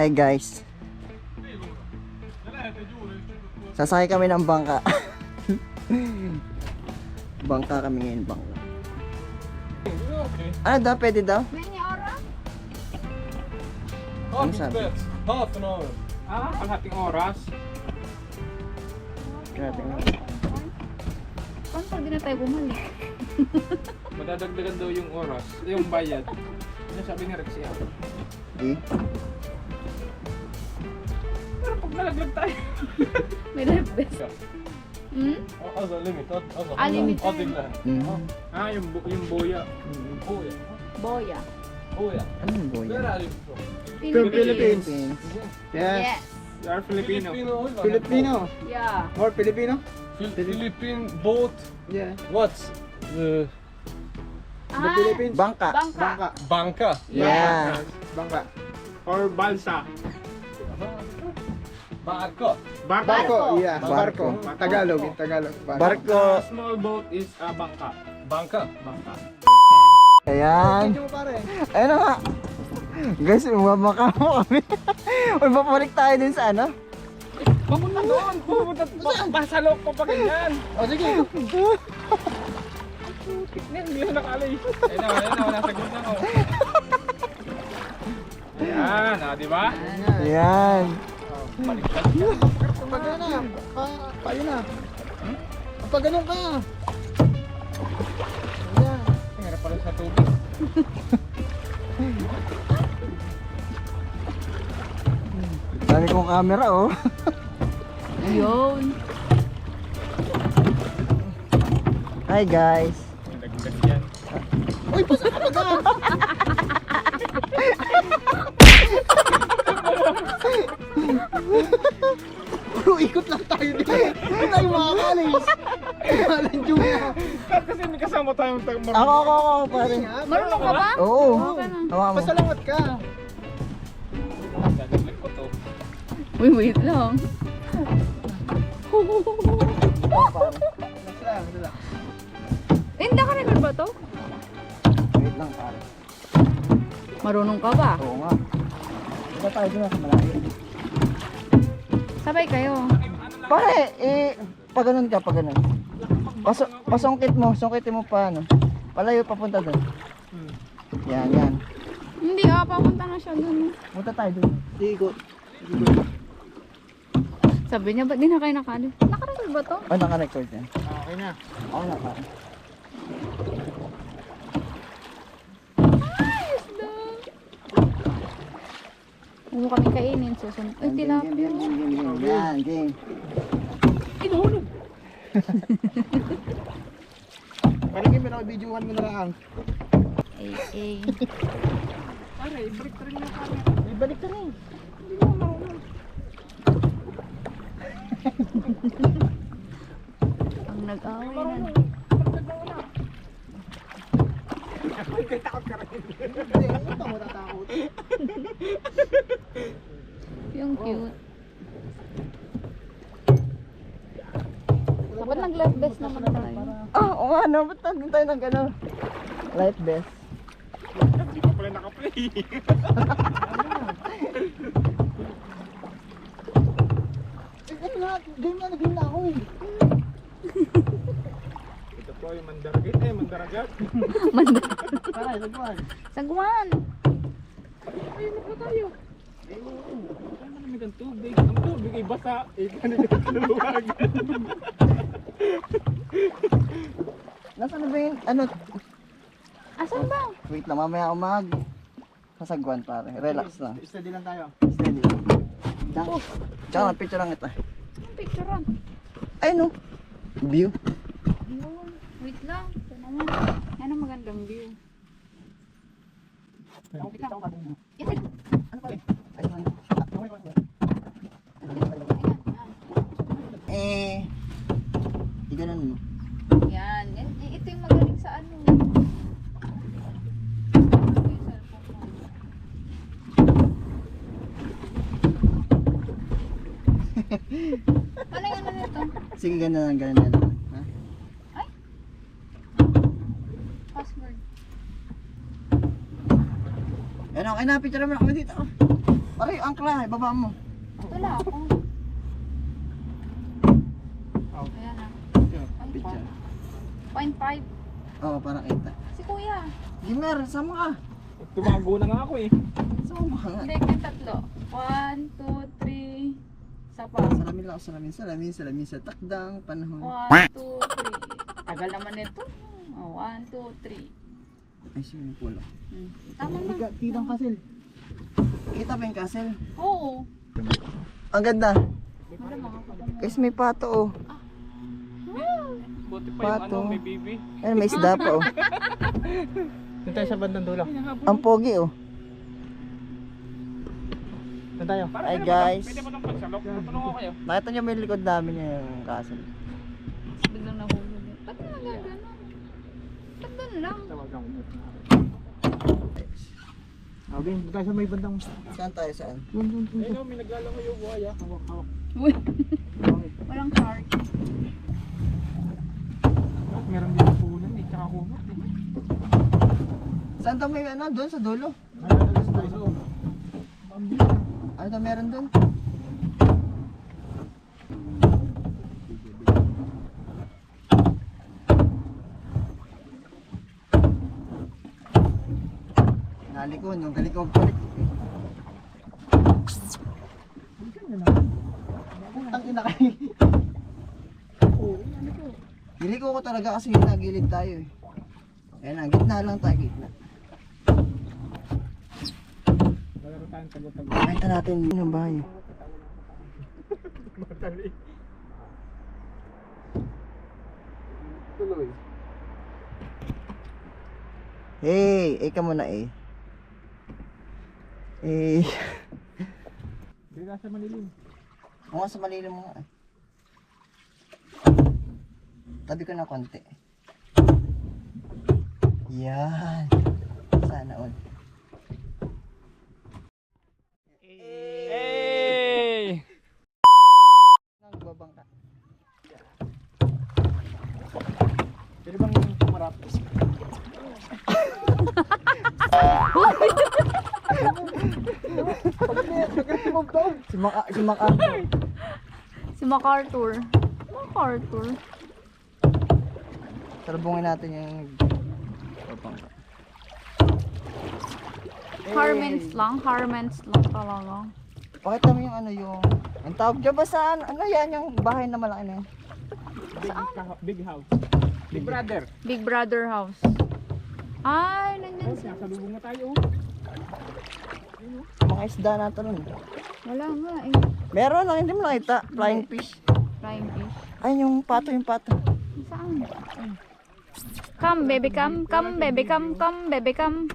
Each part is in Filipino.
Hi guys. Sasakay kami ng bangka. bangka kami ngayon, bangka. Ano daw? Pwede daw? Ano sabi? Half an hour. Ah, kalahating oras. Grabe nga. Paano pag di na tayo bumalik? Madadagdagan daw yung oras, yung bayad. Ano sabi ni Rexia? Di? Nalaglag tayo. May life vest. Hmm? Other limit. Other. Ah, limit. Other land. Mm. Ah, yung, bu- yung. Oh yeah. Boya. Oh yeah. Ano yung boy? Where are you from? Philippines. Yes. Yes. You are Filipino. Filipino. Filipino. Yeah. More Filipino? Phil- Philippine boat. Yeah. What's the Ah, Philippines. Bangka. bangka. banka? Yeah. Bangka. Or balsa. Barko. Barko. Barko. Yeah, Barko. barko. Tagalog, in Tagalog. Barko. A small boat is a bangka. Banka. Bangka. Ayan. Ayun na nga. Guys, umamaka mo kami. Uy, babalik tayo din sa ano? Papunta doon. Pupunta Basalok pa pa ganyan. O, sige. Hindi na nakali. Ayun na, ayun na, nasa gitna ko. Ayan, ah, di ba? Ayan. Baliktad ka. Pag na. Payo na. Pag ganun ka. Ayan. Ang hirap pala sa tubig. Dami kong camera, oh. Yun. Hi, guys. Nagdag yan. Uy, pasa ka pa Bro, ikot lang tayo dito. Hindi tayo makakalis. Walang juya. Kasi may kasama tayong tag Ako, ako, ako, pare. Marunong ka ba? Oo. Hawa mo. Pasalamat ka. Ko to. Wait, wait lang. Relax lang, relax. Eh, hindi ka record ba to? Wait lang, pare. Marunong ka ba? Oo nga. Diba tayo dun sa malayo? Sabay kayo. Pare, eh, pag ganun ka, pag ganun. Paso, pasungkit mo, sungkitin mo pa, ano. Palayo, papunta dun. Yan, yan. Hindi ah, papunta na siya dun. Punta tayo dun. Ikot. Sabi niya, ba't di na kayo nakali? Nakarecord ba to? Oh, naka-record yan. Okay na. Oo na, pare. Ayos daw. Huwag mo kami kainin, susunod. Ay, tilapia. Yan, yan. Inuhulog. Parang yung pinaka-videohan mo na lang. Ay, ay. Pare, break ka rin na pare. Ibalik ka rin. Hindi mo marunong. Ang nag-away na. Hindi, ano ba matatakot? Yung cute. Dapat nag-left best naman tayo. Ah, oo nga, no. Ba't nandun tayo ng ano? Light vest. Hindi pa pala nakaplay. Ano nga, game na, nag-game na ako eh. Yung mandaragat eh, mandaragat. Tara, sagwan. Sagwan! Ayun na po tayo. Ano naman ang tubig? Ang tubig ay basa. Eh, paano yung tuluwag? Nasaan na ba yun? Ano? Asan ba? Wait lang, mamaya ako mag... Sasagwan pare. Relax lang. Steady lang tayo. Steady lang. Diyan. Tsaka, picture lang ito. Ang picturean. Ay, no. View. Ito naman. Yan ang magandang view. Wait lang. Yan. Ano ano? Eh... Iganon mo. Yan. Ito yung magaling sa ano. Ano yung ano nito? Sige, ganun lang, ganun lang. Ha? Password. Ano, okay na, picture naman ako dito. Pare, angkla, ibaba mo. Wala ako. Oh. Ayan na. Picture. Point five. Oo, para kita. Si kuya. Gimer, sama ka. Tumago na nga ako eh. Sama ka nga. Hindi, yung tatlo. One, two, three. Isa pa. Salamin lang ako, salamin, salamin, salamin sa takdang panahon. One, two, three. Tagal naman ito. Oh, one, two, three. Ay, swimming pool. Hmm. Tama na. Kitang kasel. Kita ba yung kasel? Oo. Ang ganda. Guys, may pato oh. Buti pa yung Pato. ano, may baby. Ayun, may isda pa oh. Doon tayo sa bandang dulo. Ang pogi oh. Doon tayo. Hi guys. Pwede ba nang pagsalok? Tutulong ko kayo. Nakita niyo may likod namin yung castle. Biglang nahulog. Ba't na gano'n? Doon lang? Tawagan ko. Okay, doon tayo sa may bandang... Saan tayo saan? Ayun o, may naglalangoy yung buhaya. Hawak, hawak. Uy. Walang shark. At meron din puhunan eh, tsaka kumot eh. Saan daw may ano? Doon sa dulo. Ayun, tayo sa ulo. Ano daw meron doon? Nalikon, yung galikog kulit. Ang ina kayo. Niliko ko talaga kasi nagilid tayo eh. Ayan na, gitna lang tayo, gitna. Nakita natin yung bahay. Madali. Tuloy. Hey, ka muna eh. Eh, Hindi ka sa manilim. mga sa malilim mo eh. Tabi ko na konti. Yan. Sana all. Hey! Nagbabang ka. Pwede bang kumarap? si Maka, si Maka. Si MacArthur. MacArthur. Salubungin natin yung. Harmens lang. Harmens lang talaga. Pakita mo yung ano yung ang tawag dyan ba saan? Ano yan yung bahay na malaki na yun? Big, big house. Big brother. Big Brother house. Ay, nandyan siya. Nasa lubong na tayo. Mga isda natin nun. Wala nga eh. Meron lang, hindi mo nakita. Flying fish. Flying fish. Ay, yung pato, yung pato. Saan? Come, baby, come. Come, baby, come. Come, baby, come.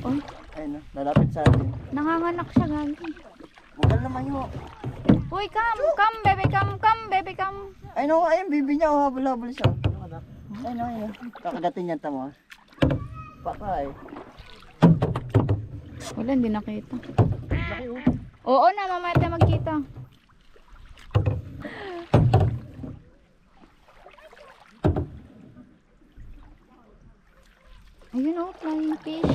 Oh, Ayun na, lalapit sa atin. nanganganak siya, gagi. Huwag naman yun. Uy, come. Come, baby, come. Come, baby, come. Ay, no, ayun, bibi niya, oh, habol-habol siya. Ay, no, ayun. Kakagatin niya tamo. Patay. Wala, hindi nakita. Laki oh. Oo na, mamaya tayo magkita. Ayun oh, flying fish.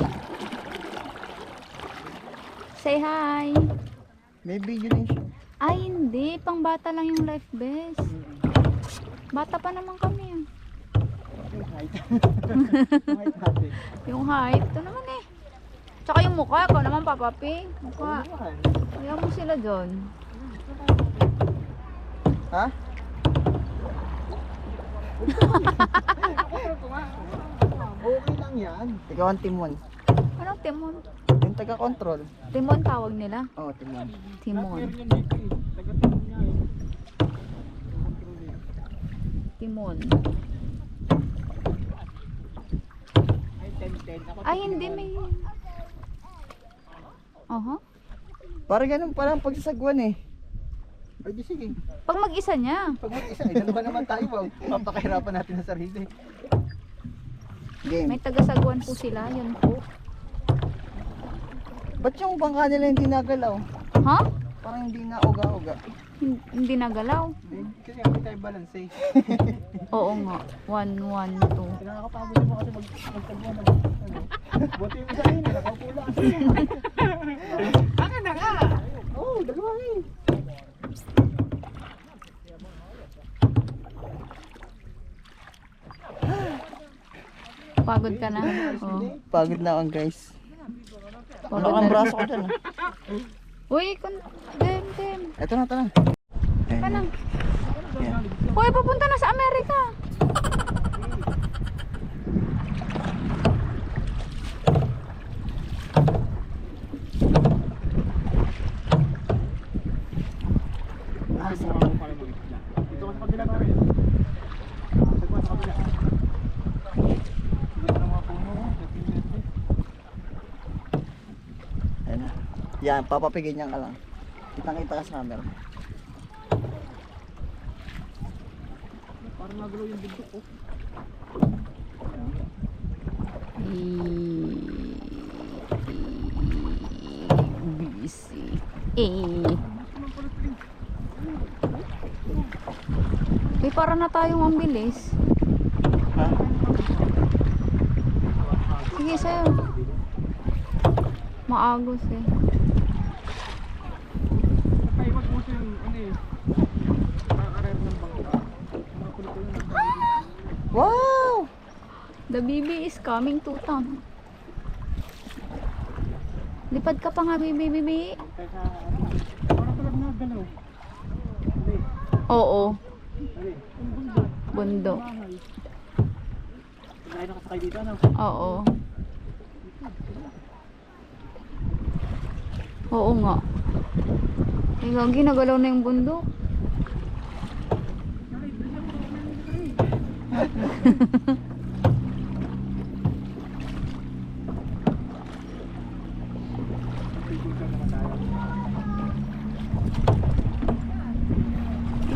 Say hi. May video din siya. Ay, hindi. Pang bata lang yung life vest. Bata pa naman kami. ah. Kahit natin. Yung height, ito naman. Tsaka yung mukha, ikaw naman, Papa P. Mukha. Kaya mo sila doon. Ha? Okay lang yan. Ikaw ang Timon. Anong Timon? Yung taga-control. Timon tawag nila. Oo, oh, Timon. Timon. Timon. Ay, 10-10. Ako Ay, hindi may... Aha. Parang ganun parang pagsasagwan eh. Ay, di sige. Pag mag-isa niya. Pag mag-isa, eh, dalawa naman tayo, wow. Papakahirapan natin sa sarili. Game. May tagasagwan po sila. Yan po. Ba't yung bangka nila hindi nagalaw? Ha? Parang hindi na uga-uga. Hindi nagalaw. Kasi kami tayo balance eh. Oo nga. 1, 1, 2. Nakakapagod mo kasi mag na. Ano. Buti yung isa eh, yun, nakaupo lang. Akin na nga! Oo, dalawa eh. Pagod ka na? Oo. Pagod na ako guys. Ano Pagod ang na braso ko dyan. Ah. Uy, kun... Dem, dem. Ito na, ito na. Ka na. Uy, papunta na sa Amerika. Dito ka sa kabila tayo. Dito ka sa kabila. Ganda ng mga puno. Ayan na. Yan, papapigin niyan ka lang. Kitang kita ka sa camera. Parang nagalaw yung bundok ko. Busy. Eh. Uy, para na tayong mabilis. Ha? Sige, sa'yo. Maagos eh. Nakaiwag mo siya yung ano eh. Nakakarer ng bangka. Mga kulo-kulo ng Wow! The baby is coming to town. Lipad ka pa nga, baby, baby. Oo, bundok. Oo. Oo nga. Ay, gagi, nagalaw na yung bundok. Ilang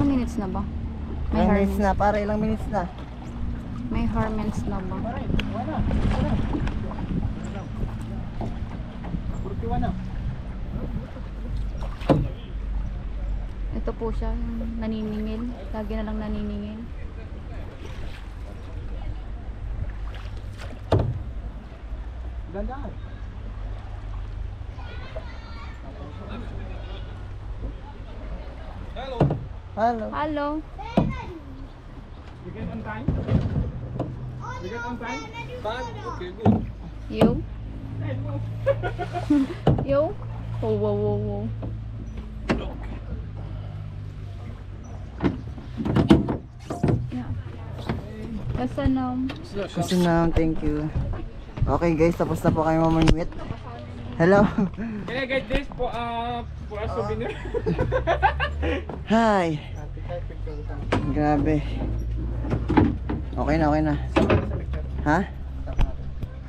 minutes na ba? May Ilang minutes na, pare, ilang minutes na. may harments na ba? Pare, wala. Wala. Na. Ito po siya, yung naniningil. Lagi na lang naniningil. Ganda. Hello. Hello. Hello. You get on time? You get on time? Time? Okay, good. You? you? Oh, wow, wow, wow. Yeah. Basta na. Thank you. Okay guys, tapos na po kayo mamimit. Hello. Can I get this for, uh, for a souvenir? Hi. Grabe. Okay na, okay na. Ha?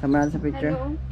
Sama natin sa picture. Hello.